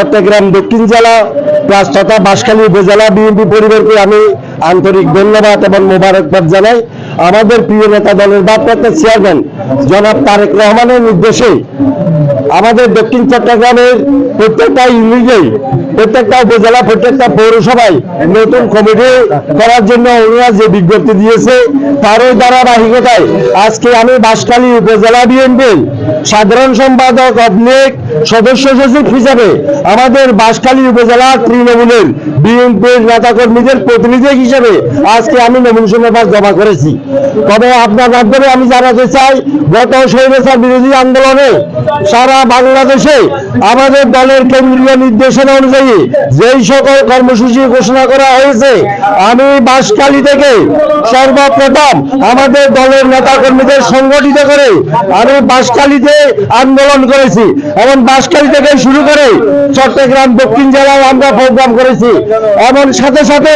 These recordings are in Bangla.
চট্টগ্রাম দক্ষিণ জেলা প্লাস তথা বাঁশখালী উপজেলা বিএনপি পরিবারকে আমি আন্তরিক ধন্যবাদ এবং মোবারকবাদ জানাই। আমাদের প্রিয় নেতা দলের ভারপ্রাপ্ত চেয়ারম্যান জনাব তারেক রহমানের নির্দেশে আমাদের দক্ষিণ চট্টগ্রামের প্রত্যেকটা ইউনিটে, প্রত্যেকটা উপজেলা, প্রত্যেকটা পৌরসভায় নতুন কমিটি করার জন্য ওনারা যে বিজ্ঞপ্তি দিয়েছে, তারই ধারাবাহিকতায় আজকে আমি বাঁশখালী উপজেলা বিএনপির সাধারণ সম্পাদক অবলিক সদস্য সচিব হিসাবে আমাদের বাঁশখালী উপজেলা তৃণমূলের বিএনপির নেতাকর্মীদের প্রতিনিধি হিসাবে আজকে আমি নমিনেশন জমা করেছি। তবে আপনার মাধ্যমে আমি জানাতে চাই, গত স্বৈরাচার বিরোধী আন্দোলনে সারা বাংলাদেশে আমাদের দলের কেন্দ্রীয় নির্দেশনা অনুযায়ী যেই সকল কর্মসূচি ঘোষণা করা হয়েছে, আমি বাঁশখালী থেকে সর্বপ্রথম আমাদের দলের নেতা কর্মীদের সংগঠিত করে আমি বাঁশখালীতে আন্দোলন করেছি এবং বাঁশখালী থেকে শুরু করে চট্টগ্রাম, দক্ষিণ জেলায় আমরা প্রোগ্রাম করেছি। এবং সাথে সাথে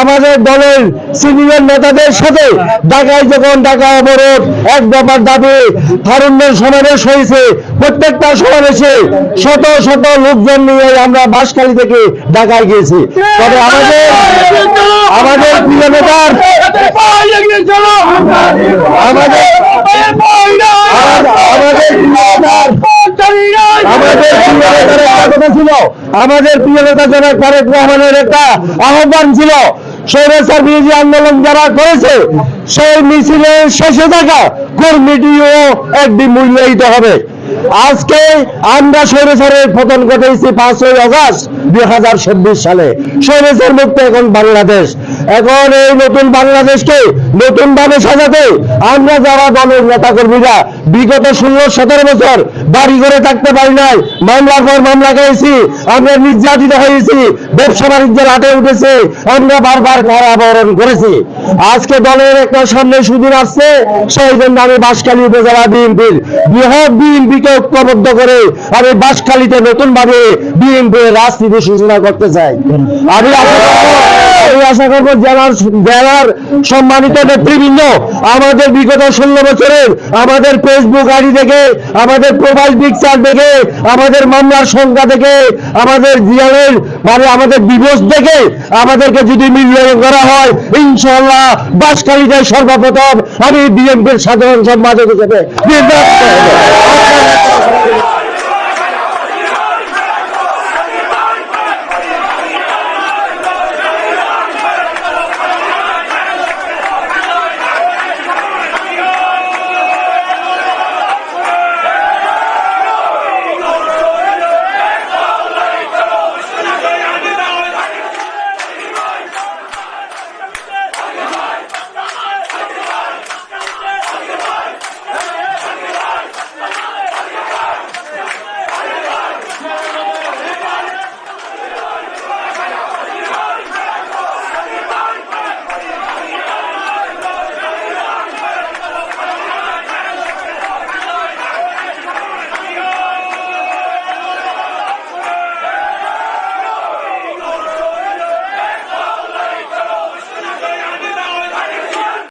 আমাদের দলের সিনিয়র নেতাদের সাথে ঢাকায় যখন ঢাকা অবরোধ, এক দফার দাবি তারুণ্যের সমাবেশ হয়েছে, প্রত্যেকটা সমাবেশে শত শত লোকজন নিয়ে আমরা বাঁশখালী থেকে ঢাকায় গিয়েছি। তবে আমাদের আমাদের প্রিয় নেতার আমাদের আমাদের প্রিয় নেতা জনাব তারেক রহমানের একটা আহ্বান ছিল। স্বৈরাচার বিরোধী আন্দোলন যারা করেছে সেই মিছিলের শেষে থাকা কর্মীটিও একদিন মূল্যায়িত হবে। আজকে আমরা স্বৈরাচারের পতন ঘটেছি পাঁচই আগস্ট দুই হাজার চব্বিশ সালে। স্বৈরাচার মুক্ত এখন বাংলাদেশ। এখন এই নতুন বাংলাদেশকে নতুন ভাবে সাজাতে আমরা যারা দলের নেতা কর্মীরা বিগত ষোলো, সতেরো বছর বাড়ি করে থাকতে পারি নাই, মামলার পর মামলা খেয়েছি, আমরা নির্যাতিত হয়েছি, ব্যবসা বাণিজ্যের হাটে উঠেছে, আমরা বারবার কারাবরণ করেছি। আজকে দলের একটা সামনে সুদিন আসছে, সেই জন্য আমি বাঁশখালী উপজেলা বিএনপির বৃহৎ বিএনপিকে ঐক্যবদ্ধ করে আমি বাঁশখালীতে নতুন ভাবে বিএনপির রাজনীতি সূচনা করতে চাই আমি আশা করব জেলার জেলার সম্মানিত নেতৃবৃন্দ আমাদের বিগত ষোলো বছরের আমাদের ফেসবুক আইডি থেকে আমাদের প্রোফাইল পিকচার দেখে, আমাদের মামলার সংখ্যা থেকে আমাদের জিয়ালের মানে আমাদের দিবস দেখে আমাদেরকে যদি মূল্যায়ন করা হয় ইনশাল্লাহ বাসকারীদের সর্বপ্রথম আমি বিএনপির সাধারণ সম্পাদক হিসেবে নির্বাচিত।